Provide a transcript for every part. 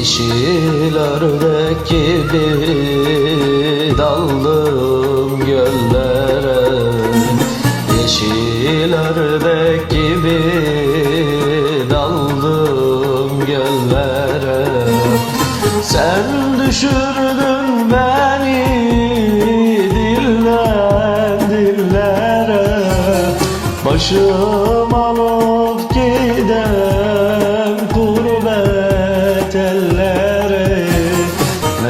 Yeşil ördek gibi daldım göllere. Yeşil ördek gibi daldım göllere. Sen düşürdün beni dilden dillere. Başım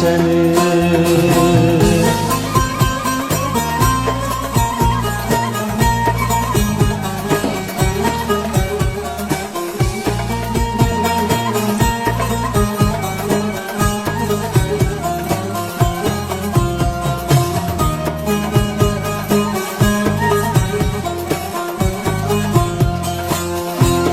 seni.